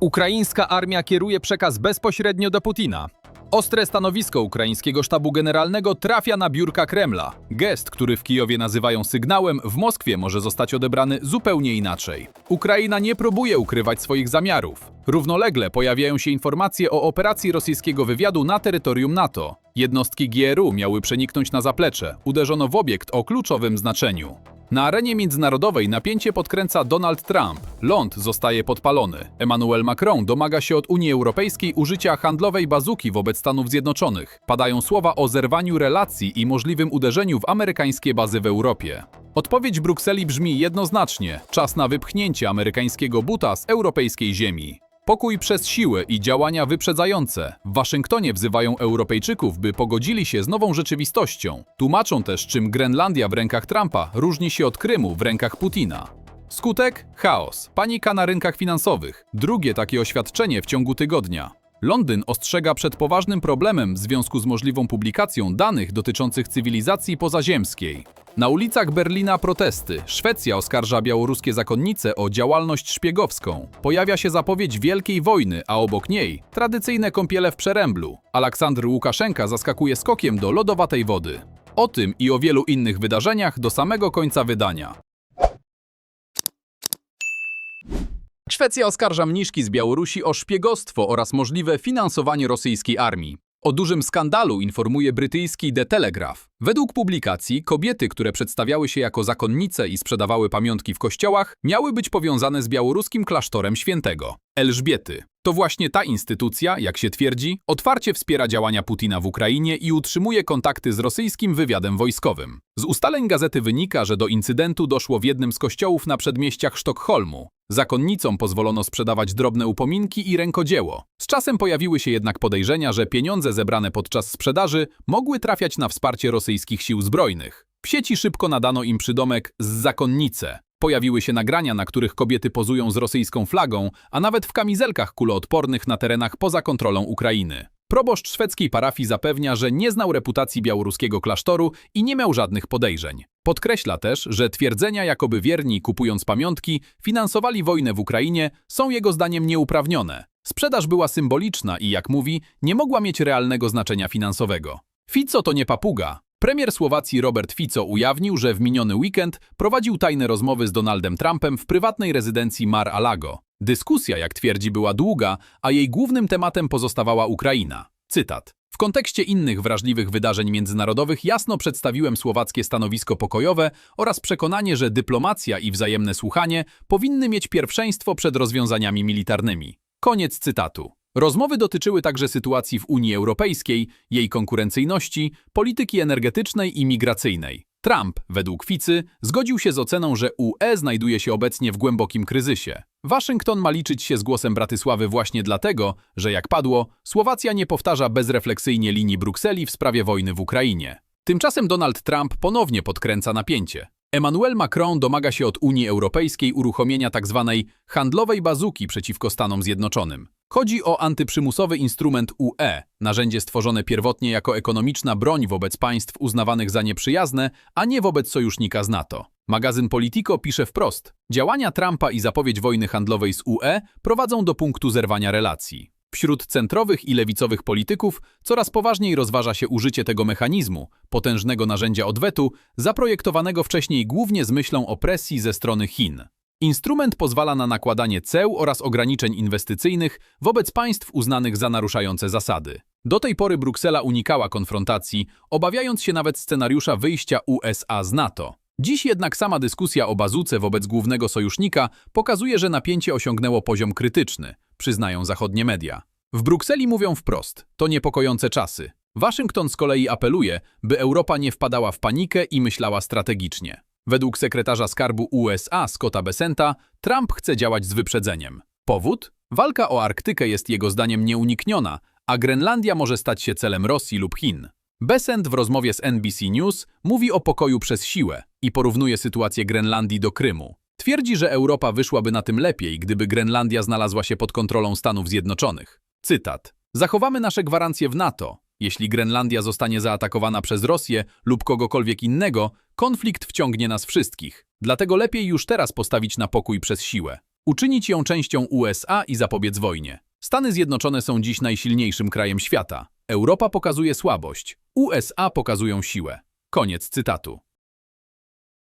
Ukraińska armia kieruje przekaz bezpośrednio do Putina. Ostre stanowisko ukraińskiego sztabu generalnego trafia na biurka Kremla. Gest, który w Kijowie nazywają sygnałem, w Moskwie może zostać odebrany zupełnie inaczej. Ukraina nie próbuje ukrywać swoich zamiarów. Równolegle pojawiają się informacje o operacji rosyjskiego wywiadu na terytorium NATO. Jednostki GRU miały przeniknąć na zaplecze. Uderzono w obiekt o kluczowym znaczeniu. Na arenie międzynarodowej napięcie podkręca Donald Trump. Ląd zostaje podpalony. Emmanuel Macron domaga się od Unii Europejskiej użycia handlowej bazuki wobec Stanów Zjednoczonych. Padają słowa o zerwaniu relacji i możliwym uderzeniu w amerykańskie bazy w Europie. Odpowiedź Brukseli brzmi jednoznacznie: czas na wypchnięcie amerykańskiego buta z europejskiej ziemi. Pokój przez siłę i działania wyprzedzające. W Waszyngtonie wzywają Europejczyków, by pogodzili się z nową rzeczywistością. Tłumaczą też, czym Grenlandia w rękach Trumpa różni się od Krymu w rękach Putina. Skutek? Chaos. Panika na rynkach finansowych. Drugie takie oświadczenie w ciągu tygodnia. Londyn ostrzega przed poważnym problemem w związku z możliwą publikacją danych dotyczących cywilizacji pozaziemskiej. Na ulicach Berlina protesty. Szwecja oskarża białoruskie zakonnice o działalność szpiegowską. Pojawia się zapowiedź wielkiej wojny, a obok niej tradycyjne kąpiele w Przeręblu. Aleksandr Łukaszenka zaskakuje skokiem do lodowatej wody. O tym i o wielu innych wydarzeniach do samego końca wydania. Szwecja oskarża mniszki z Białorusi o szpiegostwo oraz możliwe finansowanie rosyjskiej armii. O dużym skandalu informuje brytyjski The Telegraph. Według publikacji kobiety, które przedstawiały się jako zakonnice i sprzedawały pamiątki w kościołach, miały być powiązane z białoruskim klasztorem świętego Elżbiety. To właśnie ta instytucja, jak się twierdzi, otwarcie wspiera działania Putina w Ukrainie i utrzymuje kontakty z rosyjskim wywiadem wojskowym. Z ustaleń gazety wynika, że do incydentu doszło w jednym z kościołów na przedmieściach Sztokholmu. Zakonnicom pozwolono sprzedawać drobne upominki i rękodzieło. Z czasem pojawiły się jednak podejrzenia, że pieniądze zebrane podczas sprzedaży mogły trafiać na wsparcie rosyjskich sił zbrojnych. W sieci szybko nadano im przydomek z zakonnice. Pojawiły się nagrania, na których kobiety pozują z rosyjską flagą, a nawet w kamizelkach kuloodpornych na terenach poza kontrolą Ukrainy. Proboszcz szwedzkiej parafii zapewnia, że nie znał reputacji białoruskiego klasztoru i nie miał żadnych podejrzeń. Podkreśla też, że twierdzenia, jakoby wierni kupując pamiątki, finansowali wojnę w Ukrainie, są jego zdaniem nieuprawnione. Sprzedaż była symboliczna i, jak mówi, nie mogła mieć realnego znaczenia finansowego. Fico to nie papuga. Premier Słowacji Robert Fico ujawnił, że w miniony weekend prowadził tajne rozmowy z Donaldem Trumpem w prywatnej rezydencji Mar-a-Lago. Dyskusja, jak twierdzi, była długa, a jej głównym tematem pozostawała Ukraina. Cytat. W kontekście innych wrażliwych wydarzeń międzynarodowych jasno przedstawiłem słowackie stanowisko pokojowe oraz przekonanie, że dyplomacja i wzajemne słuchanie powinny mieć pierwszeństwo przed rozwiązaniami militarnymi. Koniec cytatu. Rozmowy dotyczyły także sytuacji w Unii Europejskiej, jej konkurencyjności, polityki energetycznej i migracyjnej. Trump, według Ficy, zgodził się z oceną, że UE znajduje się obecnie w głębokim kryzysie. Waszyngton ma liczyć się z głosem Bratysławy właśnie dlatego, że jak padło, Słowacja nie powtarza bezrefleksyjnie linii Brukseli w sprawie wojny w Ukrainie. Tymczasem Donald Trump ponownie podkręca napięcie. Emmanuel Macron domaga się od Unii Europejskiej uruchomienia tzw. handlowej bazuki przeciwko Stanom Zjednoczonym. Chodzi o antyprzymusowy instrument UE, narzędzie stworzone pierwotnie jako ekonomiczna broń wobec państw uznawanych za nieprzyjazne, a nie wobec sojusznika z NATO. Magazyn Politico pisze wprost: Działania Trumpa i zapowiedź wojny handlowej z UE prowadzą do punktu zerwania relacji. Wśród centrowych i lewicowych polityków coraz poważniej rozważa się użycie tego mechanizmu, potężnego narzędzia odwetu, zaprojektowanego wcześniej głównie z myślą o presji ze strony Chin. Instrument pozwala na nakładanie ceł oraz ograniczeń inwestycyjnych wobec państw uznanych za naruszające zasady. Do tej pory Bruksela unikała konfrontacji, obawiając się nawet scenariusza wyjścia USA z NATO. Dziś jednak sama dyskusja o bazuce wobec głównego sojusznika pokazuje, że napięcie osiągnęło poziom krytyczny, przyznają zachodnie media. W Brukseli mówią wprost, to niepokojące czasy. Waszyngton z kolei apeluje, by Europa nie wpadała w panikę i myślała strategicznie. Według sekretarza skarbu USA Scotta Besenta, Trump chce działać z wyprzedzeniem. Powód? Walka o Arktykę jest jego zdaniem nieunikniona, a Grenlandia może stać się celem Rosji lub Chin. Besent w rozmowie z NBC News mówi o pokoju przez siłę i porównuje sytuację Grenlandii do Krymu. Twierdzi, że Europa wyszłaby na tym lepiej, gdyby Grenlandia znalazła się pod kontrolą Stanów Zjednoczonych. Cytat. Zachowamy nasze gwarancje w NATO. Jeśli Grenlandia zostanie zaatakowana przez Rosję lub kogokolwiek innego, konflikt wciągnie nas wszystkich. Dlatego lepiej już teraz postawić na pokój przez siłę. uczynić ją częścią USA i zapobiec wojnie. Stany Zjednoczone są dziś najsilniejszym krajem świata. Europa pokazuje słabość, USA pokazują siłę. Koniec cytatu.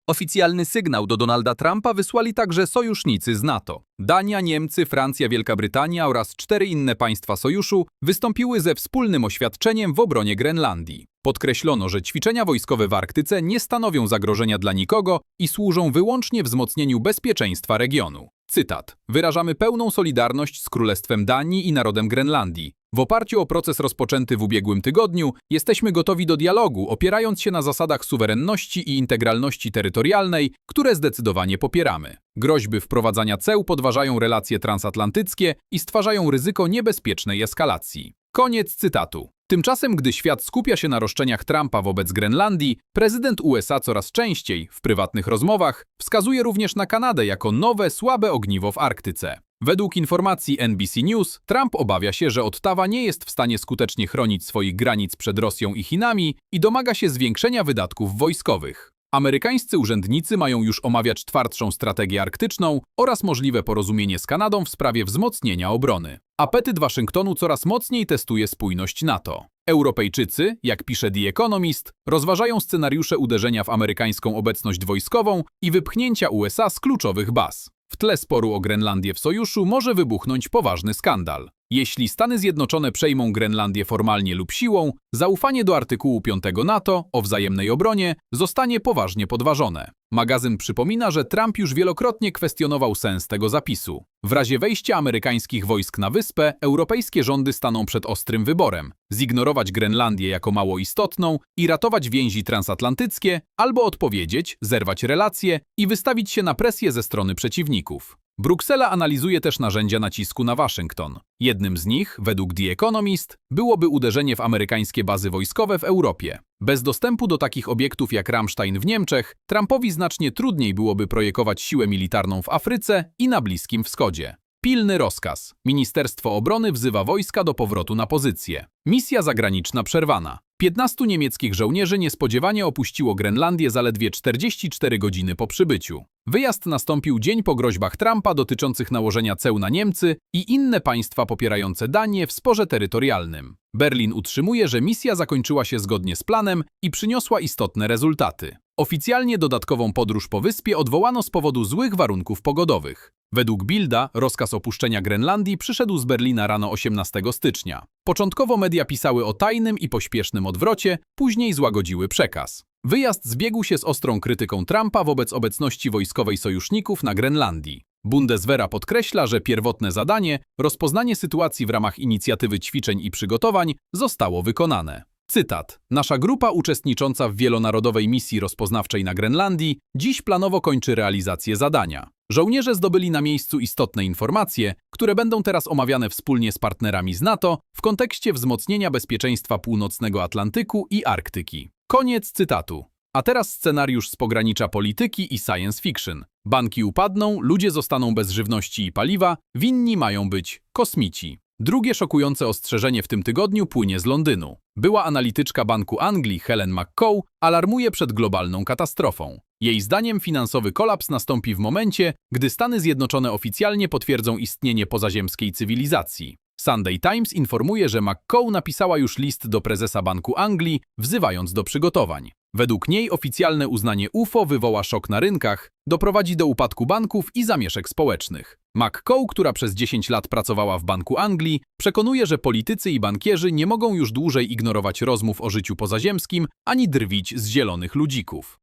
Oficjalny sygnał do Donalda Trumpa wysłali także sojusznicy z NATO. Dania, Niemcy, Francja, Wielka Brytania oraz cztery inne państwa sojuszu wystąpiły ze wspólnym oświadczeniem w obronie Grenlandii. Podkreślono, że ćwiczenia wojskowe w Arktyce nie stanowią zagrożenia dla nikogo i służą wyłącznie wzmocnieniu bezpieczeństwa regionu. Cytat. Wyrażamy pełną solidarność z Królestwem Danii i narodem Grenlandii. W oparciu o proces rozpoczęty w ubiegłym tygodniu, jesteśmy gotowi do dialogu, opierając się na zasadach suwerenności i integralności terytorialnej, które zdecydowanie popieramy. Groźby wprowadzania ceł podważają relacje transatlantyckie i stwarzają ryzyko niebezpiecznej eskalacji. Koniec cytatu. Tymczasem, gdy świat skupia się na roszczeniach Trumpa wobec Grenlandii, prezydent USA coraz częściej, w prywatnych rozmowach, wskazuje również na Kanadę jako nowe, słabe ogniwo w Arktyce. Według informacji NBC News, Trump obawia się, że Ottawa nie jest w stanie skutecznie chronić swoich granic przed Rosją i Chinami i domaga się zwiększenia wydatków wojskowych. Amerykańscy urzędnicy mają już omawiać twardszą strategię arktyczną oraz możliwe porozumienie z Kanadą w sprawie wzmocnienia obrony. Apetyt Waszyngtonu coraz mocniej testuje spójność NATO. Europejczycy, jak pisze The Economist, rozważają scenariusze uderzenia w amerykańską obecność wojskową i wypchnięcia USA z kluczowych baz. W tle sporu o Grenlandię w sojuszu może wybuchnąć poważny skandal. Jeśli Stany Zjednoczone przejmą Grenlandię formalnie lub siłą, zaufanie do artykułu 5 NATO o wzajemnej obronie zostanie poważnie podważone. Magazyn przypomina, że Trump już wielokrotnie kwestionował sens tego zapisu. W razie wejścia amerykańskich wojsk na wyspę, europejskie rządy staną przed ostrym wyborem: zignorować Grenlandię jako mało istotną i ratować więzi transatlantyckie, albo odpowiedzieć, zerwać relacje i wystawić się na presję ze strony przeciwników. Bruksela analizuje też narzędzia nacisku na Waszyngton. Jednym z nich, według The Economist, byłoby uderzenie w amerykańskie bazy wojskowe w Europie. Bez dostępu do takich obiektów jak Ramstein w Niemczech, Trumpowi znacznie trudniej byłoby projekować siłę militarną w Afryce i na Bliskim Wschodzie. Pilny rozkaz. Ministerstwo Obrony wzywa wojska do powrotu na pozycję. Misja zagraniczna przerwana. 15 niemieckich żołnierzy niespodziewanie opuściło Grenlandię zaledwie 44 godziny po przybyciu. Wyjazd nastąpił dzień po groźbach Trumpa dotyczących nałożenia ceł na Niemcy i inne państwa popierające Danię w sporze terytorialnym. Berlin utrzymuje, że misja zakończyła się zgodnie z planem i przyniosła istotne rezultaty. Oficjalnie dodatkową podróż po wyspie odwołano z powodu złych warunków pogodowych. Według Bilda rozkaz opuszczenia Grenlandii przyszedł z Berlina rano 18 stycznia. Początkowo media pisały o tajnym i pośpiesznym odwrocie, później złagodziły przekaz. Wyjazd zbiegł się z ostrą krytyką Trumpa wobec obecności wojskowej sojuszników na Grenlandii. Bundeswehra podkreśla, że pierwotne zadanie, rozpoznanie sytuacji w ramach inicjatywy ćwiczeń i przygotowań, zostało wykonane. Cytat. Nasza grupa uczestnicząca w wielonarodowej misji rozpoznawczej na Grenlandii dziś planowo kończy realizację zadania. Żołnierze zdobyli na miejscu istotne informacje, które będą teraz omawiane wspólnie z partnerami z NATO w kontekście wzmocnienia bezpieczeństwa północnego Atlantyku i Arktyki. Koniec cytatu. A teraz scenariusz z pogranicza polityki i science fiction. Banki upadną, ludzie zostaną bez żywności i paliwa, winni mają być kosmici. Drugie szokujące ostrzeżenie w tym tygodniu płynie z Londynu. Była analityczka Banku Anglii Helen McCow alarmuje przed globalną katastrofą. Jej zdaniem finansowy kolaps nastąpi w momencie, gdy Stany Zjednoczone oficjalnie potwierdzą istnienie pozaziemskiej cywilizacji. Sunday Times informuje, że McCow napisała już list do prezesa Banku Anglii, wzywając do przygotowań. Według niej oficjalne uznanie UFO wywoła szok na rynkach, doprowadzi do upadku banków i zamieszek społecznych. McCow, która przez 10 lat pracowała w Banku Anglii, przekonuje, że politycy i bankierzy nie mogą już dłużej ignorować rozmów o życiu pozaziemskim ani drwić z zielonych ludzików.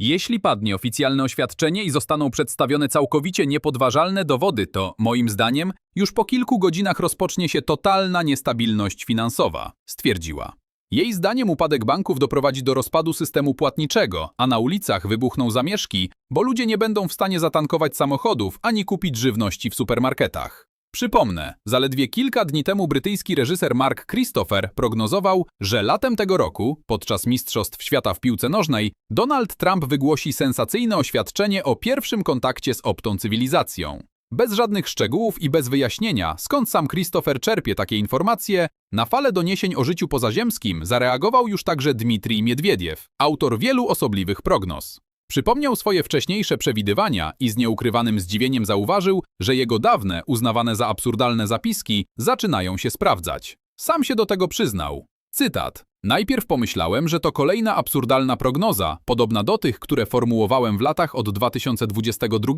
Jeśli padnie oficjalne oświadczenie i zostaną przedstawione całkowicie niepodważalne dowody, to, moim zdaniem, już po kilku godzinach rozpocznie się totalna niestabilność finansowa, stwierdziła. Jej zdaniem upadek banków doprowadzi do rozpadu systemu płatniczego, a na ulicach wybuchną zamieszki, bo ludzie nie będą w stanie zatankować samochodów ani kupić żywności w supermarketach. Przypomnę, zaledwie kilka dni temu brytyjski reżyser Mark Christopher prognozował, że latem tego roku, podczas Mistrzostw Świata w piłce nożnej, Donald Trump wygłosi sensacyjne oświadczenie o pierwszym kontakcie z obtą cywilizacją. Bez żadnych szczegółów i bez wyjaśnienia, skąd sam Christopher czerpie takie informacje, na falę doniesień o życiu pozaziemskim zareagował już także Dmitrij Miedwiediew, autor wielu osobliwych prognoz. Przypomniał swoje wcześniejsze przewidywania i z nieukrywanym zdziwieniem zauważył, że jego dawne, uznawane za absurdalne zapiski zaczynają się sprawdzać. Sam się do tego przyznał. Cytat. Najpierw pomyślałem, że to kolejna absurdalna prognoza, podobna do tych, które formułowałem w latach od 2022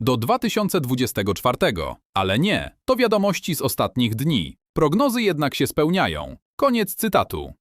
do 2024. Ale nie, to wiadomości z ostatnich dni. Prognozy jednak się spełniają. Koniec cytatu.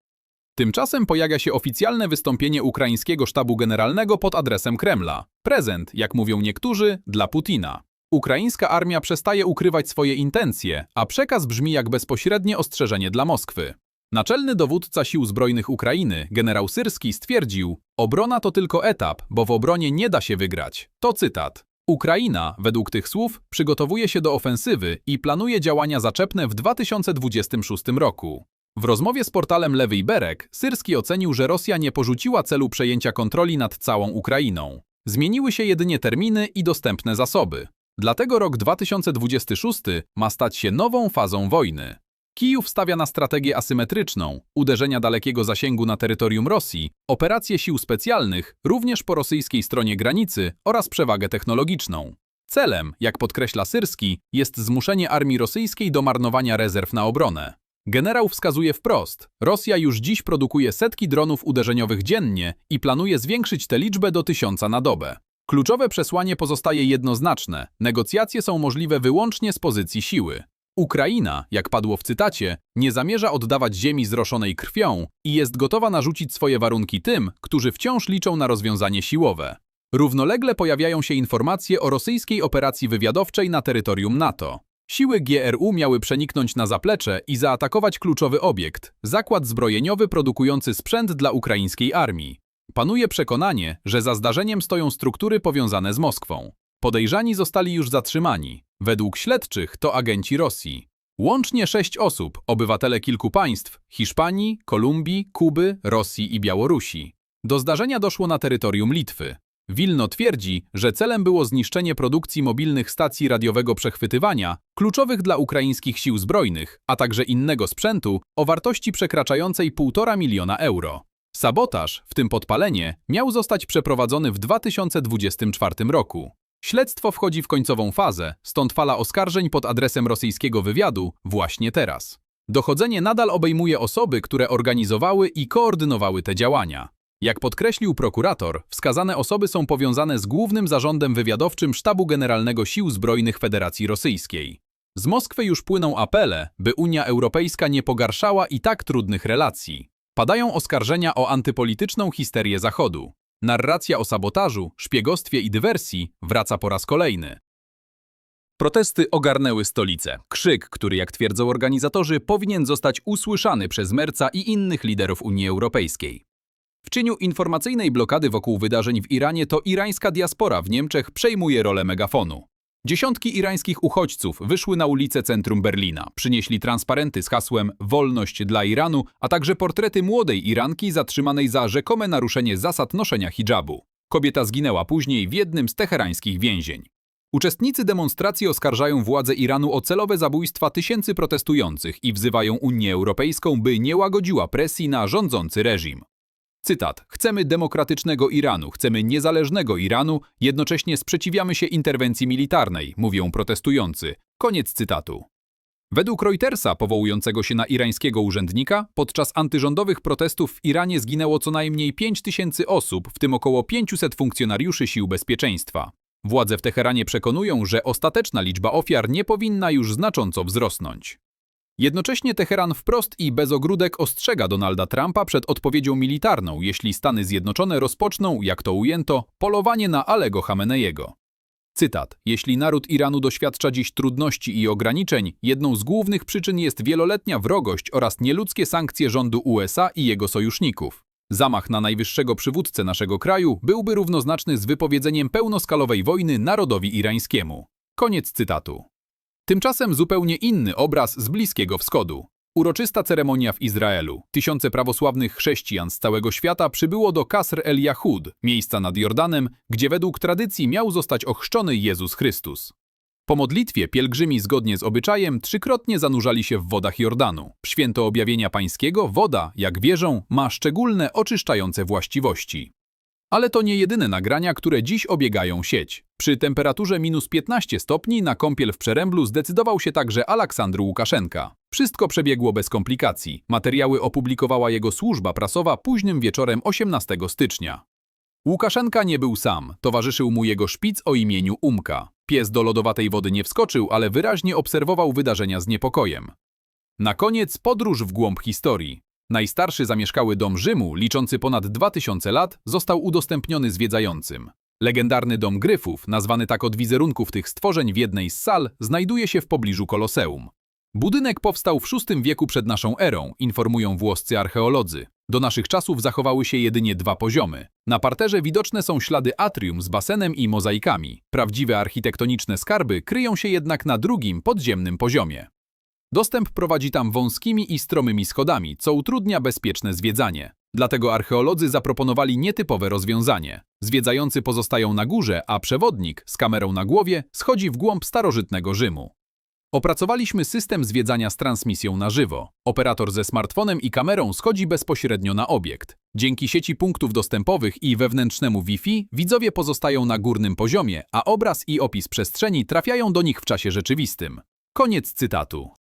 Tymczasem pojawia się oficjalne wystąpienie ukraińskiego sztabu generalnego pod adresem Kremla. Prezent, jak mówią niektórzy, dla Putina. Ukraińska armia przestaje ukrywać swoje intencje, a przekaz brzmi jak bezpośrednie ostrzeżenie dla Moskwy. Naczelny dowódca sił zbrojnych Ukrainy, generał Syrski, stwierdził: Obrona to tylko etap, bo w obronie nie da się wygrać. To cytat. Ukraina, według tych słów, przygotowuje się do ofensywy i planuje działania zaczepne w 2026 roku. W rozmowie z portalem Lewy Berek Syrski ocenił, że Rosja nie porzuciła celu przejęcia kontroli nad całą Ukrainą. Zmieniły się jedynie terminy i dostępne zasoby. Dlatego rok 2026 ma stać się nową fazą wojny. Kijów stawia na strategię asymetryczną, uderzenia dalekiego zasięgu na terytorium Rosji, operacje sił specjalnych, również po rosyjskiej stronie granicy oraz przewagę technologiczną. Celem, jak podkreśla Syrski, jest zmuszenie armii rosyjskiej do marnowania rezerw na obronę. Generał wskazuje wprost, Rosja już dziś produkuje setki dronów uderzeniowych dziennie i planuje zwiększyć tę liczbę do tysiąca na dobę. Kluczowe przesłanie pozostaje jednoznaczne, negocjacje są możliwe wyłącznie z pozycji siły. Ukraina, jak padło w cytacie, nie zamierza oddawać ziemi zroszonej krwią i jest gotowa narzucić swoje warunki tym, którzy wciąż liczą na rozwiązanie siłowe. Równolegle pojawiają się informacje o rosyjskiej operacji wywiadowczej na terytorium NATO. Siły GRU miały przeniknąć na zaplecze i zaatakować kluczowy obiekt zakład zbrojeniowy produkujący sprzęt dla ukraińskiej armii. Panuje przekonanie, że za zdarzeniem stoją struktury powiązane z Moskwą. Podejrzani zostali już zatrzymani. Według śledczych to agenci Rosji. Łącznie sześć osób, obywatele kilku państw Hiszpanii, Kolumbii, Kuby, Rosji i Białorusi. Do zdarzenia doszło na terytorium Litwy. Wilno twierdzi, że celem było zniszczenie produkcji mobilnych stacji radiowego przechwytywania, kluczowych dla ukraińskich sił zbrojnych, a także innego sprzętu o wartości przekraczającej 1,5 miliona euro. Sabotaż, w tym podpalenie, miał zostać przeprowadzony w 2024 roku. Śledztwo wchodzi w końcową fazę, stąd fala oskarżeń pod adresem rosyjskiego wywiadu właśnie teraz. Dochodzenie nadal obejmuje osoby, które organizowały i koordynowały te działania. Jak podkreślił prokurator, wskazane osoby są powiązane z głównym zarządem wywiadowczym Sztabu Generalnego Sił Zbrojnych Federacji Rosyjskiej. Z Moskwy już płyną apele, by Unia Europejska nie pogarszała i tak trudnych relacji. Padają oskarżenia o antypolityczną histerię Zachodu. Narracja o sabotażu, szpiegostwie i dywersji wraca po raz kolejny. Protesty ogarnęły stolicę. Krzyk, który jak twierdzą organizatorzy, powinien zostać usłyszany przez Merca i innych liderów Unii Europejskiej. W cieniu informacyjnej blokady wokół wydarzeń w Iranie to irańska diaspora w Niemczech przejmuje rolę megafonu. Dziesiątki irańskich uchodźców wyszły na ulice centrum Berlina, przynieśli transparenty z hasłem Wolność dla Iranu, a także portrety młodej Iranki zatrzymanej za rzekome naruszenie zasad noszenia hijabu. Kobieta zginęła później w jednym z teherańskich więzień. Uczestnicy demonstracji oskarżają władze Iranu o celowe zabójstwa tysięcy protestujących i wzywają Unię Europejską, by nie łagodziła presji na rządzący reżim. Cytat. Chcemy demokratycznego Iranu, chcemy niezależnego Iranu, jednocześnie sprzeciwiamy się interwencji militarnej, mówią protestujący. Koniec cytatu. Według Reutersa, powołującego się na irańskiego urzędnika, podczas antyrządowych protestów w Iranie zginęło co najmniej 5 tysięcy osób, w tym około 500 funkcjonariuszy sił bezpieczeństwa. Władze w Teheranie przekonują, że ostateczna liczba ofiar nie powinna już znacząco wzrosnąć. Jednocześnie Teheran wprost i bez ogródek ostrzega Donalda Trumpa przed odpowiedzią militarną, jeśli Stany Zjednoczone rozpoczną, jak to ujęto, polowanie na Alego Hameneiego. Cytat. Jeśli naród Iranu doświadcza dziś trudności i ograniczeń, jedną z głównych przyczyn jest wieloletnia wrogość oraz nieludzkie sankcje rządu USA i jego sojuszników. Zamach na najwyższego przywódcę naszego kraju byłby równoznaczny z wypowiedzeniem pełnoskalowej wojny narodowi irańskiemu. Koniec cytatu. Tymczasem zupełnie inny obraz z Bliskiego Wschodu. Uroczysta ceremonia w Izraelu. Tysiące prawosławnych chrześcijan z całego świata przybyło do Kasr el Yahud, miejsca nad Jordanem, gdzie według tradycji miał zostać ochrzczony Jezus Chrystus. Po modlitwie pielgrzymi zgodnie z obyczajem trzykrotnie zanurzali się w wodach Jordanu. W święto objawienia pańskiego woda, jak wierzą, ma szczególne oczyszczające właściwości. Ale to nie jedyne nagrania, które dziś obiegają sieć. Przy temperaturze minus 15 stopni na kąpiel w Przeręblu zdecydował się także Aleksandr Łukaszenka. Wszystko przebiegło bez komplikacji. Materiały opublikowała jego służba prasowa późnym wieczorem 18 stycznia. Łukaszenka nie był sam, towarzyszył mu jego szpic o imieniu Umka. Pies do lodowatej wody nie wskoczył, ale wyraźnie obserwował wydarzenia z niepokojem. Na koniec podróż w głąb historii. Najstarszy zamieszkały dom Rzymu, liczący ponad 2000 lat, został udostępniony zwiedzającym. Legendarny dom Gryfów, nazwany tak od wizerunków tych stworzeń w jednej z sal, znajduje się w pobliżu Koloseum. Budynek powstał w VI wieku przed naszą erą, informują włoscy archeolodzy. Do naszych czasów zachowały się jedynie dwa poziomy. Na parterze widoczne są ślady atrium z basenem i mozaikami. Prawdziwe architektoniczne skarby kryją się jednak na drugim, podziemnym poziomie. Dostęp prowadzi tam wąskimi i stromymi schodami, co utrudnia bezpieczne zwiedzanie. Dlatego archeolodzy zaproponowali nietypowe rozwiązanie. Zwiedzający pozostają na górze, a przewodnik z kamerą na głowie schodzi w głąb starożytnego Rzymu. Opracowaliśmy system zwiedzania z transmisją na żywo. Operator ze smartfonem i kamerą schodzi bezpośrednio na obiekt. Dzięki sieci punktów dostępowych i wewnętrznemu Wi-Fi widzowie pozostają na górnym poziomie, a obraz i opis przestrzeni trafiają do nich w czasie rzeczywistym. Koniec cytatu.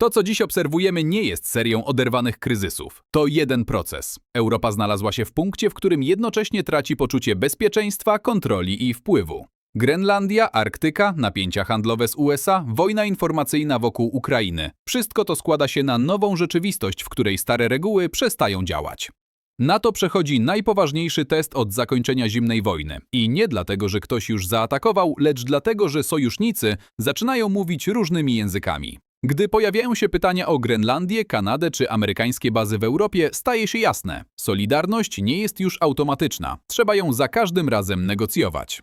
To, co dziś obserwujemy, nie jest serią oderwanych kryzysów. To jeden proces. Europa znalazła się w punkcie, w którym jednocześnie traci poczucie bezpieczeństwa, kontroli i wpływu. Grenlandia, Arktyka, napięcia handlowe z USA, wojna informacyjna wokół Ukrainy. Wszystko to składa się na nową rzeczywistość, w której stare reguły przestają działać. NATO przechodzi najpoważniejszy test od zakończenia zimnej wojny. I nie dlatego, że ktoś już zaatakował, lecz dlatego, że sojusznicy zaczynają mówić różnymi językami. Gdy pojawiają się pytania o Grenlandię, Kanadę czy amerykańskie bazy w Europie, staje się jasne. Solidarność nie jest już automatyczna. Trzeba ją za każdym razem negocjować.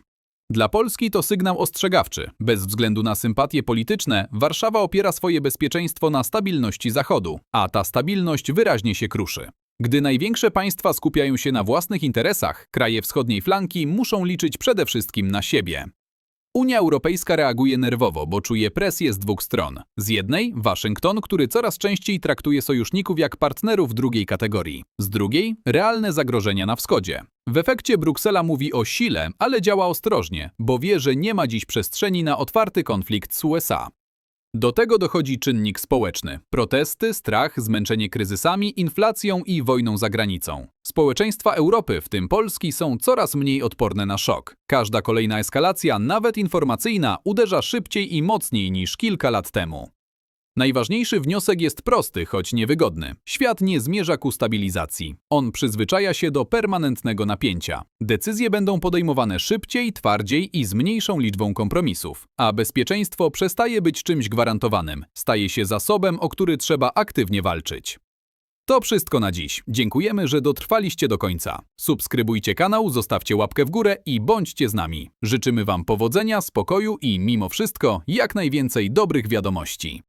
Dla Polski to sygnał ostrzegawczy. Bez względu na sympatie polityczne, Warszawa opiera swoje bezpieczeństwo na stabilności Zachodu, a ta stabilność wyraźnie się kruszy. Gdy największe państwa skupiają się na własnych interesach, kraje wschodniej flanki muszą liczyć przede wszystkim na siebie. Unia Europejska reaguje nerwowo, bo czuje presję z dwóch stron. Z jednej Waszyngton, który coraz częściej traktuje sojuszników jak partnerów drugiej kategorii. Z drugiej realne zagrożenia na wschodzie. W efekcie Bruksela mówi o sile, ale działa ostrożnie, bo wie, że nie ma dziś przestrzeni na otwarty konflikt z USA. Do tego dochodzi czynnik społeczny. Protesty, strach, zmęczenie kryzysami, inflacją i wojną za granicą. Społeczeństwa Europy, w tym Polski, są coraz mniej odporne na szok. Każda kolejna eskalacja, nawet informacyjna, uderza szybciej i mocniej niż kilka lat temu. Najważniejszy wniosek jest prosty, choć niewygodny. Świat nie zmierza ku stabilizacji. On przyzwyczaja się do permanentnego napięcia. Decyzje będą podejmowane szybciej, twardziej i z mniejszą liczbą kompromisów. A bezpieczeństwo przestaje być czymś gwarantowanym. Staje się zasobem, o który trzeba aktywnie walczyć. To wszystko na dziś. Dziękujemy, że dotrwaliście do końca. Subskrybujcie kanał, zostawcie łapkę w górę i bądźcie z nami. Życzymy Wam powodzenia, spokoju i mimo wszystko jak najwięcej dobrych wiadomości.